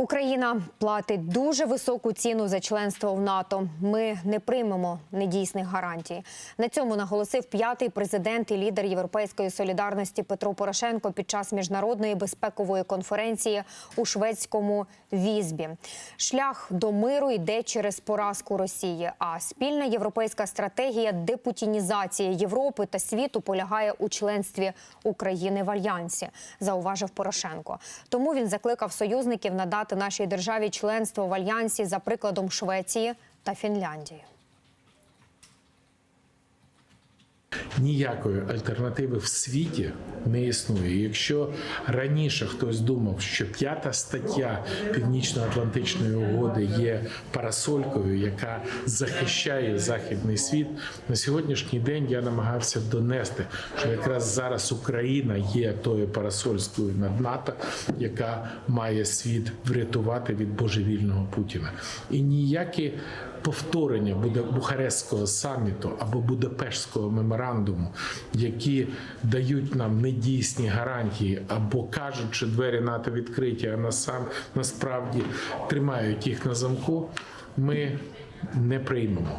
Україна платить дуже високу ціну за членство в НАТО. Ми не приймемо недійсних гарантій. На цьому наголосив п'ятий президент і лідер Європейської солідарності Петро Порошенко під час міжнародної безпекової конференції у шведському Візбі. Шлях до миру йде через поразку Росії. А спільна європейська стратегія депутінізації Європи та світу полягає у членстві України в альянсі, зауважив Порошенко. Тому він закликав союзників надати нашій державі членство в альянсі за прикладом Швеції та Фінляндії. Ніякої альтернативи в світі не існує. Якщо раніше хтось думав, що п'ята стаття Північно-Атлантичної угоди є парасолькою, яка захищає західний світ, на сьогоднішній день я намагався донести, що якраз зараз Україна є тою парасольською над НАТО, яка має світ врятувати від божевільного Путіна. І ніякі повторення буде Бухарестського саміту або Будапештського меморандуму, які дають нам недійсні гарантії, або кажуть, що двері НАТО відкриті, а насам насправді тримають їх на замку. Ми не приймемо.